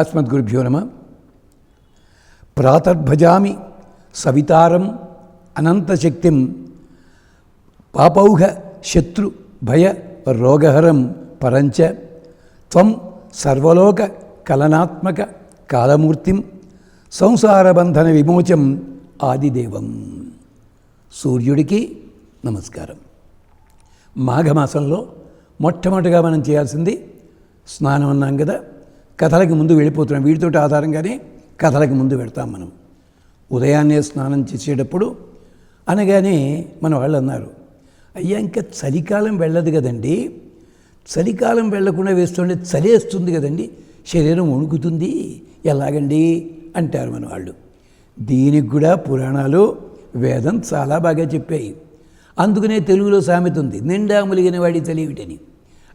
అస్మద్గురుభ్యో నమ. ప్రాతర్భజామి సవితారం అనంతశక్తిం పాపౌఘ శత్రు భయ రోగహరం పరంచ త్వం సర్వలోక కలనాత్మక కాలమూర్తిం సంసారబంధన విమోచం ఆదిదేవం. సూర్యుడికి నమస్కారం. మాఘమాసంలో మొట్టమొదటిగా మనం చేయాల్సింది స్నానం అన్నాం కదా. కథలకి ముందు వెళ్ళిపోతున్నాం. వీటితోటి ఆధారంగానే కథలకి ముందు పెడతాం మనం. ఉదయాన్నే స్నానం చేసేటప్పుడు అనగానే మన వాళ్ళు అన్నారు అయ్యా ఇంకా చలికాలం వెళ్ళదు కదండి. చలికాలం వెళ్ళకుండా వేస్తుంటే చలేస్తుంది కదండి. శరీరం వణుకుతుంది. ఎలాగండి? అంటారు మన వాళ్ళు. దీనికి కూడా పురాణాలు వేదం చాలా బాగా చెప్పాయి. అందుకనే తెలుగులో సామెత ఉంది నిండా ములిగిన వాడి చలి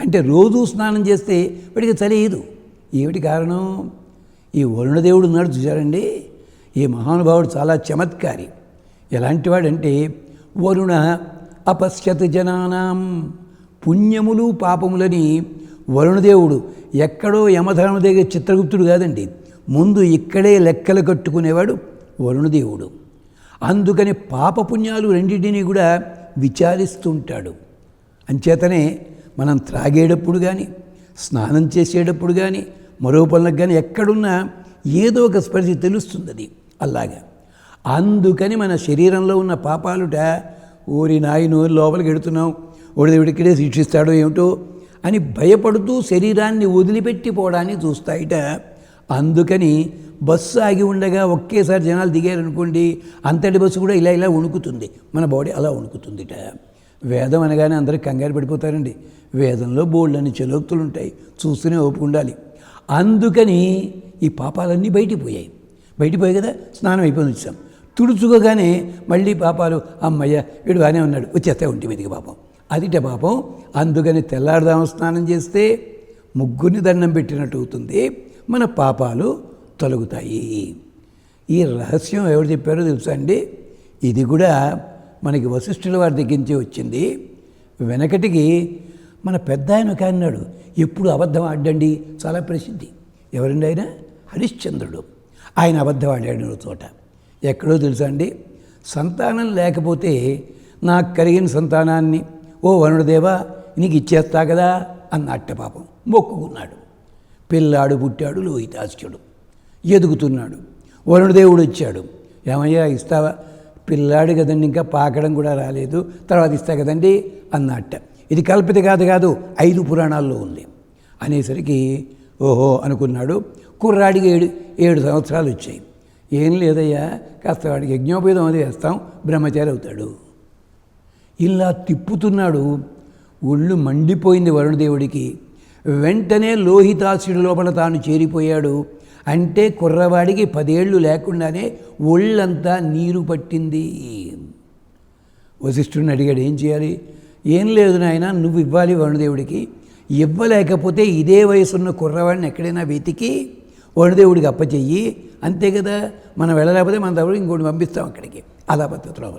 అంటే రోజు స్నానం చేస్తే వాడికి చలియదు ఏమిటి కారణం? ఈ వరుణదేవుడు ఉన్నాడు చూశారండి? ఈ మహానుభావుడు చాలా చమత్కారి. ఎలాంటివాడంటే వరుణ అపశ్యత్ జనానాం పుణ్యములు పాపములని వరుణదేవుడు ఎక్కడో యమధర్మ దగ్గర చిత్రగుప్తుడు కాదండి. ముందు ఇక్కడే లెక్కలు కట్టుకునేవాడు వరుణదేవుడు. అందుకని పాపపుణ్యాలు రెండింటినీ కూడా విచారిస్తుంటాడు. అంచేతనే మనం త్రాగేటప్పుడు కానీ స్నానం చేసేటప్పుడు కానీ మరో పనులకు కానీ ఎక్కడున్నా ఏదో ఒక స్పర్శ తెలుస్తుంది అది అలాగా. అందుకని మన శరీరంలో ఉన్న పాపాలుట ఊరి నాయను లోపలికి ఎడుతున్నాం ఒడిదివిడికిడే ఇక్కడే శిక్షిస్తాడో ఏమిటో అని భయపడుతూ శరీరాన్ని వదిలిపెట్టిపోవడానికి చూస్తాయిట. అందుకని బస్సు ఆగి ఉండగా ఒకేసారి జనాలు దిగారనుకోండి అంతటి బస్సు కూడా ఇలా ఇలా వణుకుతుంది. మన బాడీ అలా వణుకుతుందిట. వేదం అనగానే అందరూ కంగారు పడిపోతారండి. వేదంలో బోల్డని చెలోక్తులు ఉంటాయి చూస్తూనే ఓపుకుండాలి ఉండాలి. అందుకని ఈ పాపాలన్నీ బయటికి పోయాయి బయటికి పోయాయి కదా స్నానం అయిపోయింది వచ్చాం. తుడుచుకోగానే మళ్ళీ పాపాలు అమ్మయ్య వీడు బాగానే ఉన్నాడు వచ్చేస్తే ఉంటి మీదికి పాపం. అదిట పాపం అందుకని తెల్లారుదాము స్నానం చేస్తే ముగ్గురిని దండం పెట్టినట్టు అవుతుంది మన పాపాలు తొలగుతాయి. ఈ రహస్యం ఎవరు చెప్పారో తెలుసా అండి? ఇది కూడా మనకి వశిష్ఠుల వారి దగ్గర నుంచి వచ్చింది. వెనకటికి మన పెద్ద ఆయన ఒక అన్నాడు ఎప్పుడు అబద్ధం ఆడండి చాలా ప్రసిద్ధి. ఎవరండి ఆయన? హరిశ్చంద్రుడు. ఆయన అబద్ధం ఆడాడు చోట. ఎక్కడో తెలుసా అండి? సంతానం లేకపోతే నాకు కలిగిన సంతానాన్ని ఓ వరుణదేవా నీకు ఇచ్చేస్తా కదా అన్నట్ట పాపం. మొక్కుకున్నాడు. పిల్లాడు పుట్టాడు లోహితాస్యుడు ఎదుగుతున్నాడు. వరుణదేవుడు వచ్చాడు. ఏమయ్యా ఇస్తావా? పిల్లాడు కదండి ఇంకా పాకడం కూడా రాలేదు. తర్వాత ఇస్తా కదండి అన్నట్ట. ఇది కల్పిత కాదు కాదు ఐదు పురాణాల్లో ఉంది. అనేసరికి ఓహో అనుకున్నాడు. కుర్రాడికి ఏడు ఏడు సంవత్సరాలు వచ్చాయి. ఏం లేదయ్యా కాస్త వాడికి యజ్ఞోపేదం అది వేస్తాం బ్రహ్మచారి అవుతాడు. ఇలా తిప్పుతున్నాడు. ఒళ్ళు మండిపోయింది వరుణదేవుడికి వెంటనే లోహితాసుడి లోపల తాను చేరిపోయాడు. అంటే కుర్రవాడికి పదేళ్ళు లేకుండానే ఒళ్ళంతా నీరు పట్టింది. వశిష్ఠుడిని అడిగాడు ఏం చేయాలి? ఏం లేదు నాయన నువ్వు ఇవ్వాలి వరుణదేవుడికి. ఇవ్వలేకపోతే ఇదే వయసున్న కుర్రవాడిని ఎక్కడైనా వెతికి వరుణదేవుడికి అప్పచెయ్యి. అంతే కదా మనం వెళ్ళలేకపోతే మన దగ్గర ఇంకోటి పంపిస్తాం అక్కడికి. అలా పద్ధతిలో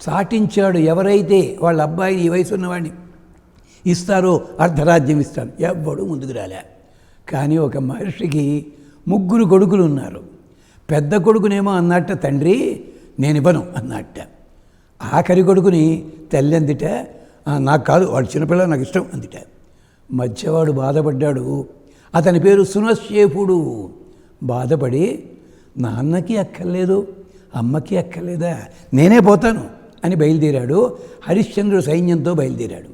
సాటించాడు ఎవరైతే వాళ్ళ అబ్బాయిని ఈ వయసు ఉన్నవాడిని ఇస్తారో అర్ధరాజ్యం ఇస్తాడు ఎవ్వడు ముందుకు రాలే. కానీ ఒక మహర్షికి ముగ్గురు కొడుకులు ఉన్నారు. పెద్ద కొడుకునేమో అన్నట్ట తండ్రి నేను ఇవ్వను అన్నట్ట. ఆఖరి కొడుకుని తల్లి అందిట నాకు కాదు వాడు చిన్నపిల్ల నాకు ఇష్టం అందిట. మధ్యవాడు బాధపడ్డాడు. అతని పేరు సునశ్చేపుడు బాధపడి నాన్నకి అక్కర్లేదు అమ్మకి అక్కర్లేదా నేనే పోతాను అని బయలుదేరాడు. హరిశ్చంద్రుడు సైన్యంతో బయలుదేరాడు.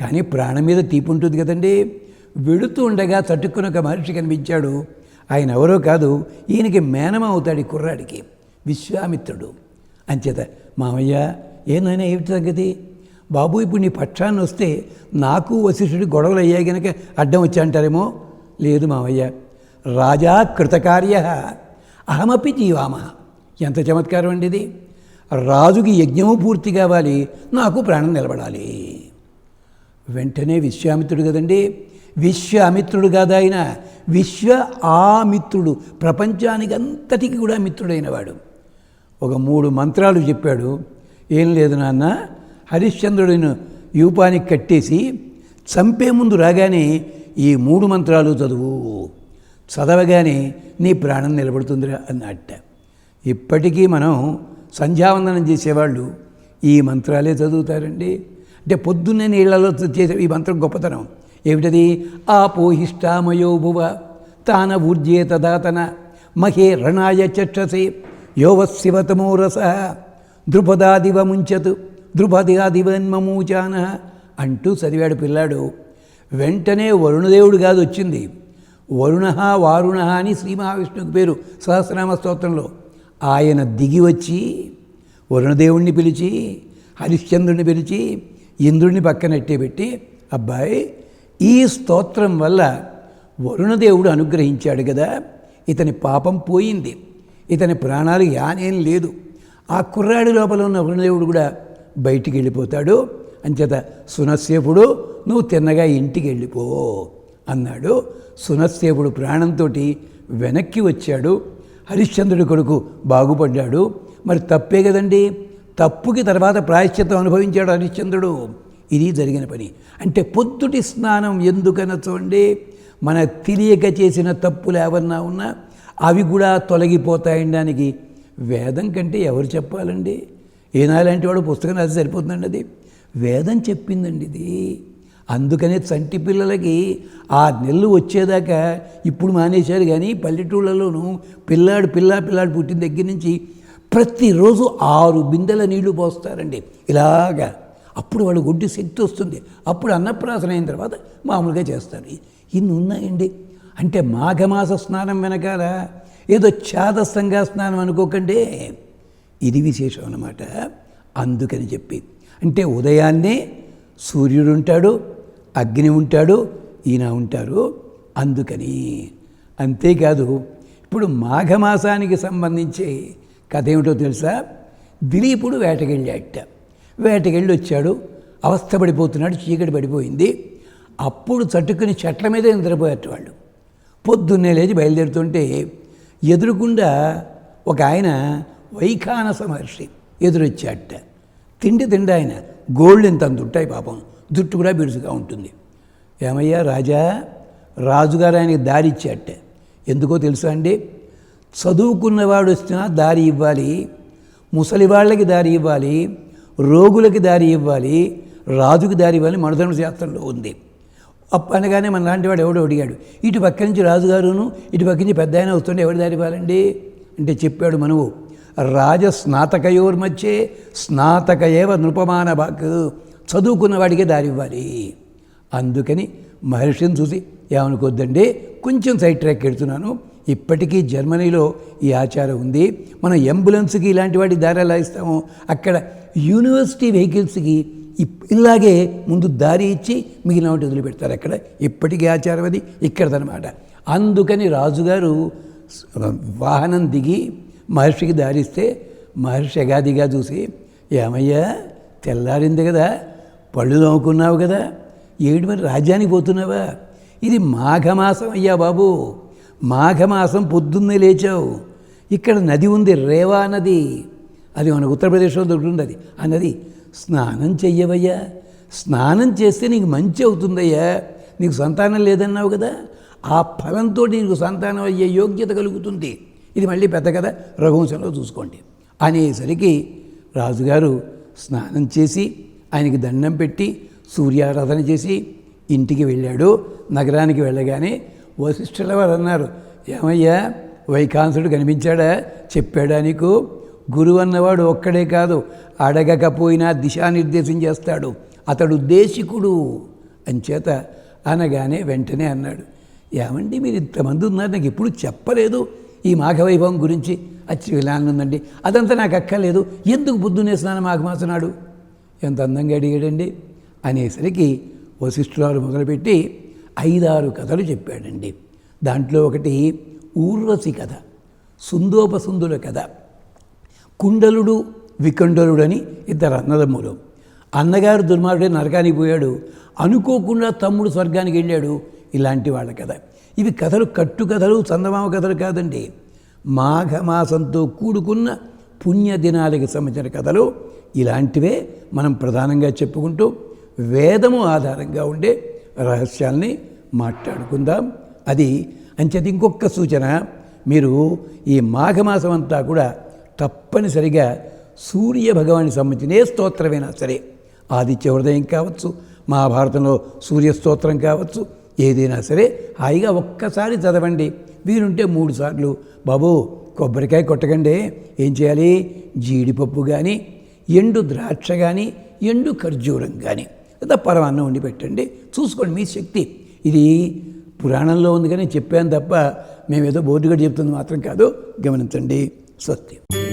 కానీ ప్రాణం మీద తీపి ఉంటుంది కదండి. వెడుతూ ఉండగా తట్టుకుని ఒక మనిషి కనిపించాడు. ఆయన ఎవరో కాదు ఈయనకి మేనమ అవుతాడు ఈ కుర్రాడికి విశ్వామిత్రుడు. అంచేత మామయ్య ఏనైనా ఏమిటి సంగతి? బాబు ఇప్పుడు నీ పక్షాన్ని వస్తే నాకు వశిష్ఠుడి గొడవలు అయ్యాయి కనుక అడ్డం వచ్చి అంటారేమో? లేదు మామయ్య రాజా కృతకార్య. అహమపి జీవామ. ఎంత చమత్కారం అండి ఇది. రాజుకి యజ్ఞము పూర్తి కావాలి. నాకు ప్రాణం నిలబడాలి. వెంటనే విశ్వామిత్రుడు కదండి. విశ్వామిత్రుడు కాదు ఆయన. విశ్వ ఆమిత్రుడు. ప్రపంచానికి అంతటికి కూడా మిత్రుడైన వాడు. ఒక మూడు మంత్రాలు చెప్పాడు. ఏం లేదు నాన్న. హరిశ్చంద్రుడిని యూపానికి కట్టేసి చంపే ముందు రాగానే ఈ మూడు మంత్రాలు చదువు. చదవగానే నీ ప్రాణం నిలబడుతుందిరా అన్నట్ట ఇప్పటికీ మనం సంధ్యావందనం చేసేవాళ్ళు ఈ మంత్రాలే చదువుతారండి. అంటే పొద్దున్నే నీళ్ళలో చేసే ఈ మంత్రం గొప్పతనం. ఏమిటది? ఆపోహిష్టామయోభువ తాన ఊర్జే తదాతన మహే రణాయ చక్షసే. యోవశివతమో రస ద్రుపదాదివ ముంచతు ద్రుపదాదివన్మమూచాన అంటూ చదివాడు పిల్లాడు. వెంటనే వరుణదేవుడు కాదు వచ్చింది. వరుణ వారుణ అని శ్రీ మహావిష్ణువుకి పేరు సహస్రనామ స్తోత్రంలో. ఆయన దిగి వచ్చి వరుణదేవుణ్ణి పిలిచి హరిశ్చంద్రుని పిలిచి ఇంద్రుడిని పక్కనట్టే పెట్టి అబ్బాయి ఈ స్తోత్రం వల్ల వరుణదేవుడు అనుగ్రహించాడు కదా. ఇతని పాపం పోయింది. ఇతని ప్రాణాలు యానేం లేదు. ఆ కుర్రాడి లోపల ఉన్న వరుణదేవుడు కూడా బయటికి వెళ్ళిపోతాడు. అంచేత సునస్సేపుడు నువ్వు తిన్నగా ఇంటికి వెళ్ళిపో అన్నాడు. సునస్సేపుడు ప్రాణంతో వెనక్కి వచ్చాడు. హరిశ్చంద్రుడి కొడుకు బాగుపడ్డాడు. మరి తప్పే కదండి? తప్పుకి తర్వాత ప్రాయశ్చిత్తం అనుభవించాడు హరిశ్చంద్రుడు. ఇది జరిగిన పని. అంటే పొద్దుటి స్నానం ఎందుకన చూడండి మన తెలియక చేసిన తప్పులు ఏమన్నా ఉన్నా అవి కూడా తొలగిపోతాయనడానికి వేదం కంటే ఎవరు చెప్పాలండి? ఏనాలంటి వాడు పుస్తకం రాసి సరిపోతుందండి అది? వేదం చెప్పిందండి ఇది. అందుకనే చంటి పిల్లలకి ఆ నెలలు వచ్చేదాకా ఇప్పుడు మానేశారు కానీ పల్లెటూళ్ళలోనూ పిల్లాడు పిల్ల పిల్లాడు పుట్టిన దగ్గర నుంచి ప్రతిరోజు ఆరు బిందెల నీళ్ళు పోస్తారండి. ఇలాగా. అప్పుడు వాళ్ళు గొడ్డు శక్తి వస్తుంది. అప్పుడు అన్నప్రాసన అయిన తర్వాత మామూలుగా చేస్తారు. ఇన్ని ఉన్నాయండి. అంటే మాఘమాస స్నానం వెనకాల ఏదో ఛాదస్సంగా స్నానం అనుకోకండి. ఇది విశేషం అన్నమాట. అందుకని చెప్పి. అంటే ఉదయాన్నే సూర్యుడు ఉంటాడు అగ్ని ఉంటాడు ఈయన ఉంటారు. అందుకని. అంతేకాదు ఇప్పుడు మాఘమాసానికి సంబంధించి కథ ఏమిటో తెలుసా? దిలీపుడు వేటకెళ్ళాట వేటకెళ్ళి వచ్చాడు అవస్థపడిపోతున్నాడు చీకటి పడిపోయింది. అప్పుడు చట్టుకుని చెట్ల మీద నిద్రపోయేట వాళ్ళు పొద్దున్నే లేచి బయలుదేరుతుంటే ఎదురుకుండా ఒక ఆయన వైఖానస మహర్షి ఎదురొచ్చాట తిండి తిండి ఆయన. గోల్డ్ ఇంత ఉంటాయి పాపం. జుట్టు కూడా బిడుసుగా ఉంటుంది. ఏమయ్యా రాజా? రాజుగారు ఆయనకి దారి ఇచ్చాట ఎందుకో తెలుసా అండి? చదువుకున్నవాడు వచ్చినా దారి ఇవ్వాలి. ముసలి వాళ్ళకి దారి ఇవ్వాలి. రోగులకి దారి ఇవ్వాలి. రాజుకి దారి ఇవ్వాలి. మనధర్మ శాస్త్రంలో ఉంది. అప్పు అనగానే మన లాంటి వాడు ఎవడో అడిగాడు ఇటు పక్క నుంచి రాజుగారును ఇటు పక్క నుంచి పెద్ద ఆయన వస్తుంటే ఎవరి దారి అంటే చెప్పాడు మనవు రాజ స్నాతకయోర్మచ్చే స్నాతక ఏవ నృపమాన బాక్ చదువుకున్న వాడికే దారివ్వాలి అందుకని మహర్షిని చూసి ఏమనుకోద్దండి కొంచెం సైడ్ ట్రాక్ ఎడుతున్నాను ఇప్పటికీ జర్మనీలో ఈ ఆచారం ఉంది మనం అంబులెన్స్కి ఇలాంటి వాటి దారి ఎలా అక్కడ యూనివర్సిటీ వెహికల్స్కి ఇలాగే ముందు దారి ఇచ్చి మిగిలిన వాటి వదిలిపెడతారు అక్కడ. ఇప్పటికీ ఆచారం అది ఇక్కడదనమాట అందుకని రాజుగారు వాహనం దిగి మహర్షికి దారిస్తే మహర్షి ఎగాదిగా చూసి ఏమయ్యా తెల్లారింది కదా పళ్ళు నవ్వుకున్నావు కదా ఏడు మరి రాజ్యానికి పోతున్నావా? ఇది మాఘమాసం అయ్యా బాబు. మాఘమాసం పొద్దున్నే లేచావు. ఇక్కడ నది ఉంది రేవా నది. అది మనకు ఉత్తరప్రదేశ్లో దొరుకుతుంది అది. ఆ నది స్నానం చెయ్యవయ్యా. స్నానం చేస్తే నీకు మంచి అవుతుందయ్యా. నీకు సంతానం లేదన్నావు కదా. ఆ ఫలంతో నీకు సంతానం అయ్యే యోగ్యత కలుగుతుంది. ఇది మళ్ళీ పెద్ద కదా రఘువంశంలో చూసుకోండి. అనేసరికి రాజుగారు స్నానం చేసి ఆయనకి దండం పెట్టి సూర్యారాధన చేసి ఇంటికి వెళ్ళాడు. నగరానికి వెళ్ళగానే వశిష్ఠుల వారు అన్నారు ఏమయ్యా వైకాంసుడు కనిపించాడా? చెప్పాడా నీకు? గురువు అన్నవాడు ఒక్కడే కాదు. అడగకపోయినా దిశానిర్దేశం చేస్తాడు. అతడు దేశికుడు అంచేత అనగానే వెంటనే అన్నాడు ఏమండి మీరు ఇంతమంది ఉన్నారు? నాకు ఎప్పుడు చెప్పలేదు ఈ మాఘవైభవం గురించి. అచ్చి ఉందండి. అదంతా నాకు అక్కర్లేదు. ఎందుకు బుద్ధునే స్నానం మాఘమాసనాడు ఎంత అందంగా అడిగాడండి. అనేసరికి వశిష్ఠురాలు మొదలుపెట్టి ఐదారు కథలు చెప్పాడండి. దాంట్లో ఒకటి ఊర్వశి కథ సుందోపసుందుల కథ. కుండలుడు వికండలుడని అని ఇద్దరు అన్నదమ్ములు. అన్నగారు దుర్మార్గుడే నరకానికి పోయాడు. అనుకోకుండా తమ్ముడు స్వర్గానికి వెళ్ళాడు. ఇలాంటి వాళ్ళ కథ. ఇవి కథలు కట్టు కథలు చందమామ కథలు కాదండి. మాఘమాసంతో కూడుకున్న పుణ్యదినాలకు సంబంధించిన కథలు. ఇలాంటివే మనం ప్రధానంగా చెప్పుకుంటూ వేదము ఆధారంగా ఉండే రహస్యాల్ని మాట్లాడుకుందాం. అది అంచేది ఇంకొక సూచన. మీరు ఈ మాఘమాసం అంతా కూడా తప్పనిసరిగా సూర్య భగవానికి సంబంధించిన ఏ స్తోత్రమైనా సరే ఆదిత్య హృదయం కావచ్చు మహాభారతంలో సూర్య స్తోత్రం కావచ్చు ఏదైనా సరే హాయిగా ఒక్కసారి చదవండి. వీరుంటే మూడు సార్లు. బాబు కొబ్బరికాయ కొట్టకండి. ఏం చేయాలి? జీడిపప్పు కానీ ఎండు ద్రాక్ష కానీ ఎండు ఖర్జూరం కానీ లేదా పరమాన్నం వండి పెట్టండి. చూసుకోండి మీ శక్తి. ఇది పురాణంలో ఉంది కానీ చెప్పాను తప్ప మేమేదో బోర్డుగా చెప్తుంది మాత్రం కాదు. గమనించండి. సత్యం.